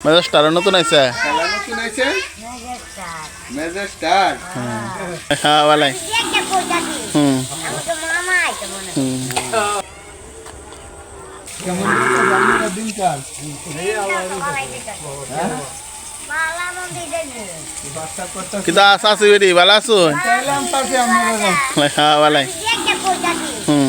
মেজাজ নতুন আছে স্টার হ্যাঁ বালাই হুম। কিতা শাশি বেরি ভালো আছো? হ্যাঁ বালাই হুম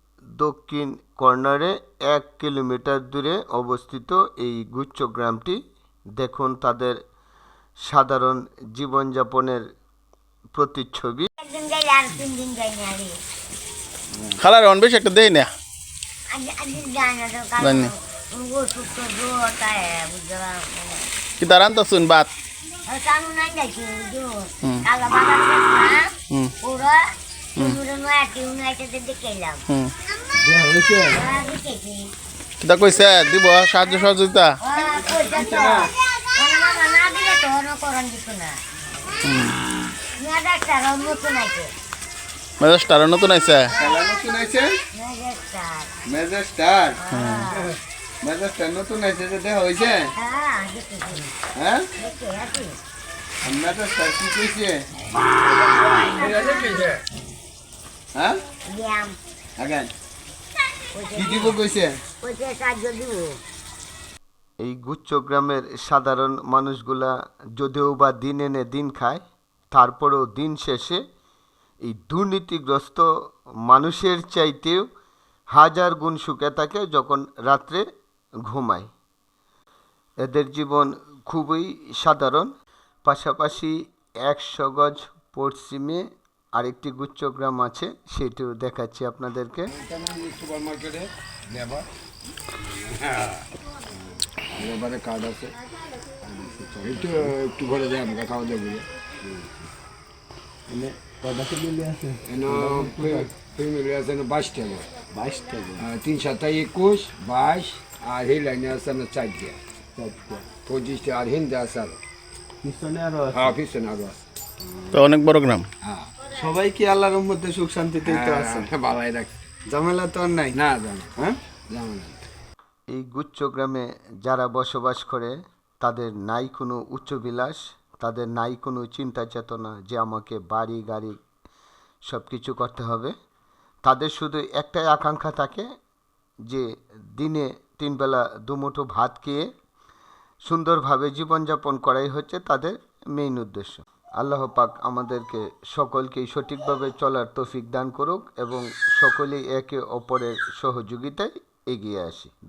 দক্ষিণ কর্নারে এক কিলোমিটার দূরে অবস্থিত এই গুচ্ছ গ্রামটি দেখুন তাদের সাধারণ জীবনযাপনের প্রতিচ্ছবি। খালার অন বেশি একটা দেই না। আজ তো শুন বাত? দেখে কিতা কইছে দিব সাহায্য সহযোগিতা। হ্যাঁ। ডাক্তার নতুন আইছে। নতুন আছে না ডাক্তার মেজর স্টার হ্যাঁ মেজর নতুন আছে যে দেখা হয়েছে হ্যাঁ? দেখেছি হ্যাঁ দেখে আছি মেজর স্টার কি কইছে? হ্যাঁ? আগান। কি দিব কইছে? কইছে সাহায্য দিব। এই গুচ্ছ গ্রামের সাধারণ মানুষগুলা যদিও বা দিন এনে দিন খায় তারপরেও দিন শেষে এই দুর্নীতিগ্রস্ত মানুষের চাইতেও হাজার গুণ সুখে থাকে যখন রাত্রে ঘুমায়। এদের জীবন খুবই সাধারণ পাশাপাশি একশো গজ পশ্চিমে আরেকটি গুচ্ছ গ্রাম আছে সেটিও দেখাচ্ছি আপনাদেরকে। সুপার মার্কেটে লেবার এবারে কার্ড আছে। একটু একটু ঘরে যাই আমরা খাওয়া দাওয়া করে ফ্যামিলি আছে? বাইশ টাকা বাইশ টাকা তিন সাতটা একুশ বাইশ আর এই লাইনে আছে না চার দিয়া পঁচিশটা আর হিন্দে আছে আরও। পিছনে আরও আছে। হ্যাঁ পিছনে আরও আছে। তো অনেক বড় গ্রাম। হ্যাঁ। সবাই কি আল্লাহর মধ্যে সুখ শান্তিতেই তো আছে। হ্যাঁ, ভালোই রাখছে ঝামেলা তো আর নাই। না জানো। হ্যাঁ? এই গুচ্ছ গ্রামে যারা বসবাস করে তাদের নাই কোনো উচ্চবিলাস তাদের নাই কোনো চিন্তা চেতনা যে আমাকে বাড়ি গাড়ি সব কিছু করতে হবে। তাদের শুধু একটাই আকাঙ্ক্ষা থাকে যে দিনে তিনবেলা দুমুঠো ভাত খেয়ে সুন্দরভাবে জীবনযাপন করাই হচ্ছে তাদের মেইন উদ্দেশ্য। আল্লাহ পাক আমাদেরকে সকলকেই সঠিকভাবে চলার তৌফিক দান করুক এবং সকলেই একে অপরের সহযোগিতায় এগিয়ে আসি।